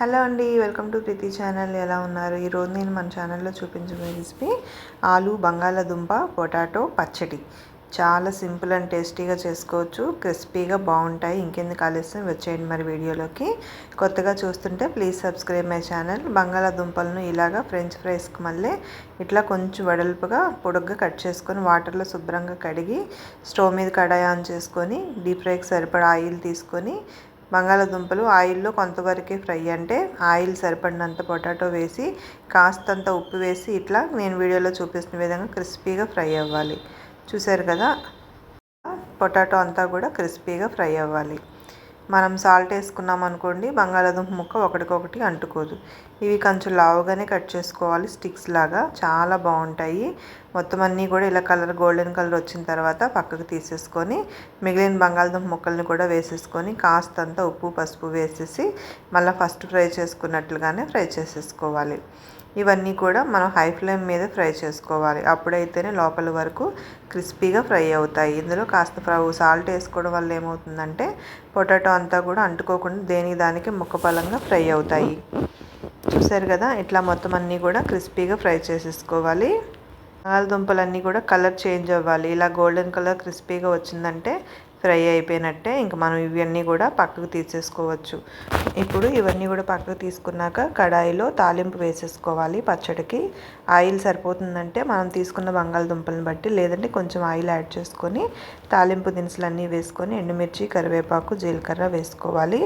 Hello అండి welcome to Preethi channel. ఎలా ఉన్నారు? ఈరోజు నేను మన ఛానల్లో చూపించబోయే రెసిపీ ఆలు బంగాళాదుంప పొటాటో పచ్చడి. చాలా సింపుల్ అండ్ టేస్టీగా చేసుకోవచ్చు. క్రిస్పీగా బాగుంటాయి. ఇంకెందుకు ఆలస్యం? వచ్చేయండి మరి వీడియోలోకి. కొత్తగా చూస్తుంటే ప్లీజ్ సబ్స్క్రైబ్ మై ఛానల్. బంగాళాదుంపలను ఇలాగా ఫ్రెంచ్ ఫ్రైస్కి మళ్ళీ ఇట్లా కొంచెం వెడల్పుగా పొడుగ్గా కట్ చేసుకొని వాటర్లో శుభ్రంగా కడిగి స్టవ్ మీద కడాయి ఆన్ చేసుకొని డీప్ ఫ్రైకి సరిపడా ఆయిల్ తీసుకొని బంగాళాదుంపలు ఆయిల్లో కొంతవరకే ఫ్రై అంటే ఆయిల్ సరిపడినంత పొటాటో వేసి కాస్తంత ఉప్పు వేసి ఇట్లా నేను వీడియోలో చూపిస్తున్న విధంగా క్రిస్పీగా ఫ్రై అవ్వాలి. చూసారు కదా? పొటాటో అంతా కూడా క్రిస్పీగా ఫ్రై అవ్వాలి. మనం సాల్ట్ వేసుకున్నాం అనుకోండి బంగాళాదుంప ముక్క ఒకటికొకటి అంటుకోదు. ఇవి కొంచెం లావుగానే కట్ చేసుకోవాలి. స్టిక్స్ లాగా చాలా బాగుంటాయి. మొత్తం అన్నీ కూడా ఇలా కలర్ గోల్డెన్ కలర్ వచ్చిన తర్వాత పక్కకు తీసేసుకొని మిగిలిన బంగాళదుంప ముక్కల్ని కూడా వేసేసుకొని కాస్తంత ఉప్పు పసుపు వేసేసి మళ్ళీ ఫస్ట్ ఫ్రై చేసుకున్నట్లుగానే ఫ్రై చేసేసుకోవాలి. ఇవన్నీ కూడా మనం హై ఫ్లేమ్ మీద ఫ్రై చేసుకోవాలి. అప్పుడైతేనే లోపల వరకు క్రిస్పీగా ఫ్రై అవుతాయి. ఇందులో కాస్త సాల్ట్ వేసుకోవడం వల్ల ఏమవుతుందంటే పొటాటో అంతా కూడా అంటుకోకుండా దేనికి దానికి ముక్కపలంగా ఫ్రై అవుతాయి. చూసారు కదా? ఇట్లా మొత్తం అన్నీ కూడా క్రిస్పీగా ఫ్రై చేసేసుకోవాలి. బంగాళదుంపలన్నీ కూడా కలర్ చేంజ్ అవ్వాలి. ఇలా గోల్డెన్ కలర్ క్రిస్పీగా వచ్చిందంటే ఫ్రై అయిపోయినట్టే ఇంక మనం ఇవన్నీ కూడా పక్కకు తీసేసుకోవచ్చు. ఇప్పుడు ఇవన్నీ కూడా పక్కకు తీసుకున్నాక కడాయిలో తాలింపు వేసేసుకోవాలి పచ్చడికి. ఆయిల్ సరిపోతుందంటే మనం తీసుకున్న బంగాళదుంపలను బట్టి లేదంటే కొంచెం ఆయిల్ యాడ్ చేసుకొని తాలింపు దినుసులన్నీ వేసుకొని ఎండుమిర్చి కరివేపాకు జీలకర్ర వేసుకోవాలి.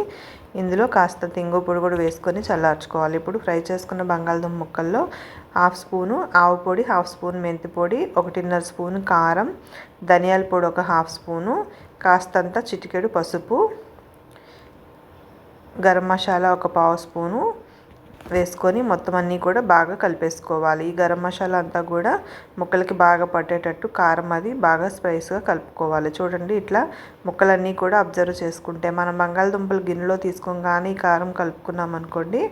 ఇందులో కాస్త తింగు పొడి కూడా వేసుకొని చల్లార్చుకోవాలి. ఇప్పుడు ఫ్రై చేసుకున్న బంగాళదుంప ముక్కల్లో హాఫ్ స్పూను ఆవు పొడి హాఫ్ స్పూన్ మెంతి పొడి ఒకటిన్నర స్పూన్ కారం ధనియాల పొడి ఒక హాఫ్ స్పూను కాస్తంత చిటికెడు పసుపు గరం మసాలా ఒక పావు స్పూను వేసుకొని మొత్తం అన్నీ కూడా బాగా కలిపేసుకోవాలి. ఈ గరం మసాలా అంతా కూడా ముక్కలకి బాగా పట్టేటట్టు కారం అది బాగా స్పైస్గా కలుపుకోవాలి. చూడండి ఇట్లా ముక్కలన్నీ కూడా అబ్జర్వ్ చేసుకుంటే మనం బంగాళదుంపలు గిన్నెలో తీసుకోగానే ఈ కారం కలుపుకున్నాం అనుకోండి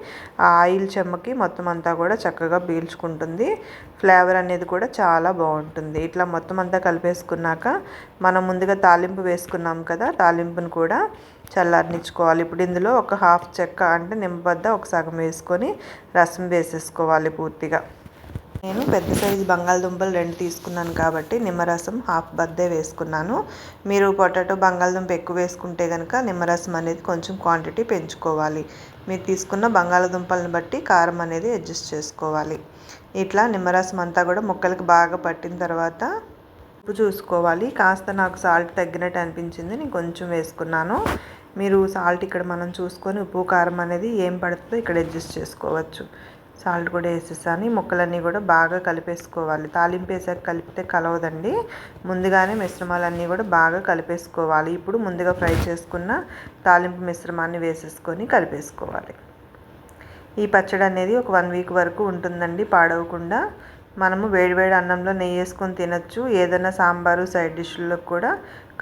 ఆ ఆయిల్ చెమ్మకి మొత్తం అంతా కూడా చక్కగా పీల్చుకుంటుంది. ఫ్లేవర్ అనేది కూడా చాలా బాగుంటుంది. ఇట్లా మొత్తం అంతా కలిపేసుకున్నాక మనం ముందుగా తాలింపు వేసుకున్నాం కదా తాలింపును కూడా చల్లారనిచ్చుకోవాలి. ఇప్పుడు ఇందులో ఒక హాఫ్ చెక్క అంటే నిమ్మబద్ద ఒక సగం వేసుకొని రసం వేసేసుకోవాలి పూర్తిగా. నేను పెద్ద సైజు బంగాళదుంపలు రెండు తీసుకున్నాను కాబట్టి నిమ్మరసం హాఫ్ బద్దే వేసుకున్నాను. మీరు పొటాటో బంగాళదుంప ఎక్కువ వేసుకుంటే కనుక నిమ్మరసం అనేది కొంచెం క్వాంటిటీ పెంచుకోవాలి. మీరు తీసుకున్న బంగాళదుంపలను బట్టి కారం అనేది అడ్జస్ట్ చేసుకోవాలి. ఇట్లా నిమ్మరసం అంతా కూడా ముక్కలకి బాగా పట్టిన తర్వాత ఉప్పు చూసుకోవాలి. కాస్త నాకు సాల్ట్ తగ్గినట్టు అనిపించింది నేను కొంచెం వేసుకున్నాను. మీరు సాల్ట్ ఇక్కడ మనం చూసుకొని ఉప్పు కారం అనేది ఏం పడుతుందో ఇక్కడ అడ్జస్ట్ చేసుకోవచ్చు. సాల్ట్ కూడా వేసేసాను. ముక్కలన్నీ కూడా బాగా కలిపేసుకోవాలి. తాలింపు వేసాక కలిపితే కలవదండి. ముందుగానే మిశ్రమాలన్నీ కూడా బాగా కలిపేసుకోవాలి. ఇప్పుడు ముందుగా ఫ్రై చేసుకున్న తాలింపు మిశ్రమాన్ని వేసేసుకొని కలిపేసుకోవాలి. ఈ పచ్చడి అనేది ఒక వన్ వీక్ వరకు ఉంటుందండి పాడవకుండా. మనము వేడివేడి అన్నంలో నెయ్యి వేసుకొని తినచ్చు. ఏదైనా సాంబారు సైడ్ డిష్లో కూడా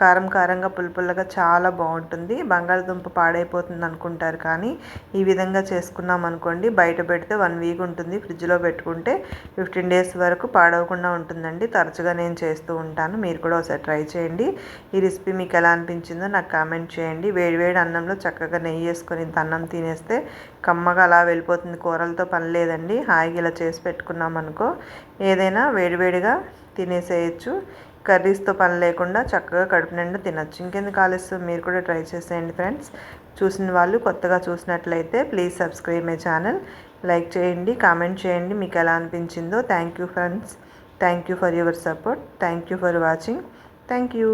కారం కారంగా పులుపుల్లగా చాలా బాగుంటుంది. బంగాళదుంప పాడైపోతుంది అనుకుంటారు కానీ ఈ విధంగా చేసుకున్నాం అనుకోండి బయట పెడితే వన్ వీక్ ఉంటుంది. ఫ్రిడ్జ్లో పెట్టుకుంటే ఫిఫ్టీన్ డేస్ వరకు పాడవకుండా ఉంటుందండి. తరచుగా నేను చేస్తూ ఉంటాను. మీరు కూడా ఒకసారి ట్రై చేయండి. ఈ రెసిపీ మీకు ఎలా అనిపించిందో నాకు కామెంట్ చేయండి. వేడివేడి అన్నంలో చక్కగా నెయ్యి వేసుకొని అన్నం తినేస్తే కమ్మగా అలా వెళ్ళిపోతుంది. కూరలతో పని లేదండి. హాయిగా ఇలా చేసి పెట్టుకున్నాం అనుకో ఏదైనా వేడివేడిగా తినేసేయచ్చు. కర్రీస్తో పని లేకుండా చక్కగా కడుపు నిండా తినచ్చు. ఇంకెందుకు ఆలస్యం? మీరు కూడా ట్రై చేసేయండి ఫ్రెండ్స్. చూసిన వాళ్ళు కొత్తగా చూసినట్లయితే please subscribe my channel. Like చేయండి కామెంట్ చేయండి. మీకు ఎలా అనిపించిందో thank you friends. Thank you for your support. Thank you for watching. Thank you.